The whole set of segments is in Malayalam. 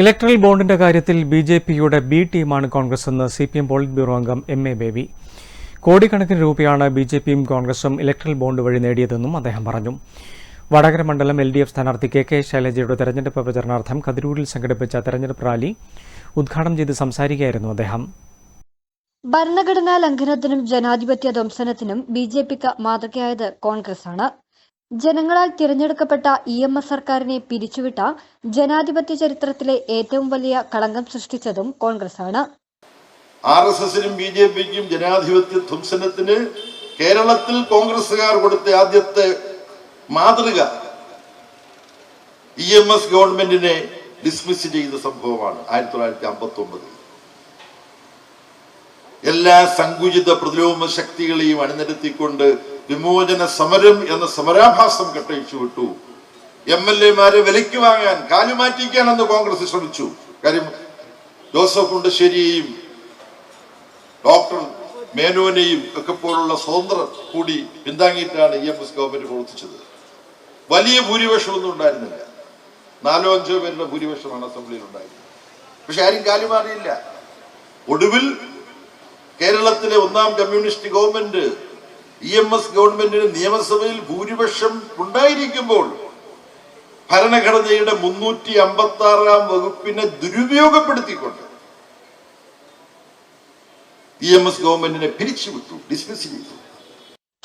ഇലക്ട്രൽ ബോണ്ടിന്റെ കാര്യത്തിൽ ബി ജെ പിയുടെ ബി ടീമാണ് കോൺഗ്രസ് എന്ന് C P M polit bureau അംഗം എം എ ബേബി. കോടിക്കണക്കിന് രൂപയാണ് ബി ജെ പിയും കോൺഗ്രസും ഇലക്ട്രൽ ബോണ്ട് വഴി നേടിയതെന്നും അദ്ദേഹം പറഞ്ഞു. വടകര മണ്ഡലം എൽ ഡി എഫ് സ്ഥാനാർത്ഥി കെ കെ ശൈലജയുടെ തെരഞ്ഞെടുപ്പ് പ്രചരണാർത്ഥം കതിരൂരിൽ സംഘടിപ്പിച്ച തെരഞ്ഞെടുപ്പ് റാലി ഉദ്ഘാടനം ചെയ്ത് സംസാരിക്കുകയായിരുന്നു അദ്ദേഹം. ഭരണഘടനാ ലംഘനത്തിനും ജനാധിപത്യ ധ്വംസനത്തിനും ബി ജെ പിക്ക് മാതൃകയായത് കോൺഗ്രസാണ് ജനങ്ങളാൽ തിരഞ്ഞെടുക്കപ്പെട്ട ഇ എം എസ് സർക്കാരിനെ പിരിച്ചുവിട്ട ജനാധിപത്യ ചരിത്രത്തിലെ ഏറ്റവും വലിയ കളങ്കം സൃഷ്ടിച്ചതും കോൺഗ്രസ് ആണ് ആർ എസ് എസിനും ബി ജെ പിക്കും ജനാധിപത്യ ധ്വംസനത്തിന് കേരളത്തിൽ കോൺഗ്രസുകാർ കൊടുത്ത ആദ്യത്തെ മാതൃക ഇ എം എസ് ഗവൺമെന്റിനെ ഡിസ്മിസ് ചെയ്ത സംഭവമാണ് ആയിരത്തി തൊള്ളായിരത്തി അമ്പത്തി ഒമ്പതിൽ എല്ലാ സങ്കുചിത പ്രതിലോമ ശക്തികളെയും അണിനിരത്തിക്കൊണ്ട് വിമോചന സമരം എന്ന സമരാഭാസം കെട്ടഴിച്ചു വിട്ടു. എം എൽ എമാരെ വിലയ്ക്ക് വാങ്ങാൻ കാലുമാറ്റിക്കാൻ അന്ന് കോൺഗ്രസ് ശ്രമിച്ചു. കാര്യം ജോസഫ് കുണ്ടശ്ശേരിയെയും ഡോക്ടർ മേനോനെയും ഒക്കെ പോലുള്ള സ്വതന്ത്രർ കൂടി പിന്താങ്ങിയിട്ടാണ് ഇ എം എസ് ഗവൺമെന്റ് പ്രവർത്തിച്ചത്. വലിയ ഭൂരിപക്ഷമൊന്നും ഉണ്ടായിരുന്നില്ല. നാലോ അഞ്ചോ പേരുടെ ഭൂരിപക്ഷമാണ് അസംബ്ലിയിൽ ഉണ്ടായിരുന്നത്. പക്ഷെ ആരും കാലുമാറിയില്ല ഒടുവിൽ കേരളത്തിലെ ഒന്നാം communist government E M S ഗവൺമെന്റിന് നിയമസഭയിൽ ഭൂരിപക്ഷം ഉണ്ടായിരിക്കുമ്പോൾ ഭരണഘടനയുടെ മുന്നൂറ്റി അമ്പത്തി ആറാം വകുപ്പിനെ ദുരുപയോഗപ്പെടുത്തിക്കൊണ്ട് ഇ എം എസ് ഗവൺമെന്റിനെ പിരിച്ചുവിട്ടു ഡിസ്മിസ് ചെയ്തു.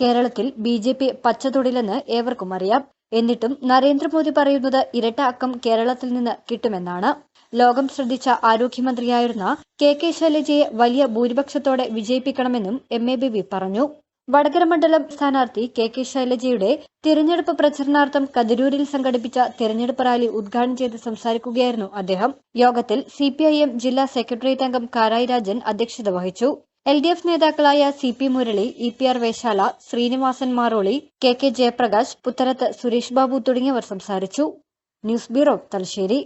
കേരളത്തിൽ ബി ജെ പി പച്ചതൊടിലെന്ന് ഏവർക്കും അറിയാം. എന്നിട്ടും നരേന്ദ്രമോദി പറയുന്നത് ഇരട്ട അക്കം കേരളത്തിൽ നിന്ന് കിട്ടുമെന്നാണ്. ലോകം ശ്രദ്ധിച്ച ആരോഗ്യമന്ത്രിയായിരുന്ന കെ കെ ശൈലജയെ വലിയ ഭൂരിപക്ഷത്തോടെ വിജയിപ്പിക്കണമെന്നും എം എ ബി വി പറഞ്ഞു. വടകര മണ്ഡലം സ്ഥാനാർത്ഥി കെ കെ ശൈലജയുടെ തിരഞ്ഞെടുപ്പ് പ്രചരണാർത്ഥം കതിരൂരിൽ സംഘടിപ്പിച്ച തിരഞ്ഞെടുപ്പ് റാലി ഉദ്ഘാടനം ചെയ്ത് സംസാരിക്കുകയായിരുന്നു അദ്ദേഹം. യോഗത്തിൽ സി ജില്ലാ സെക്രട്ടേറിയറ്റ് അംഗം കാരായി രാജൻ അധ്യക്ഷത വഹിച്ചു. എൽ ഡി എഫ് നേതാക്കളായ C P Murali E P R Veshala Srinivasan Maroli K K Jayaprakash Putharath Suresh Babu തുടങ്ങിയവർ സംസാരിച്ചു. News bureau Thalassery.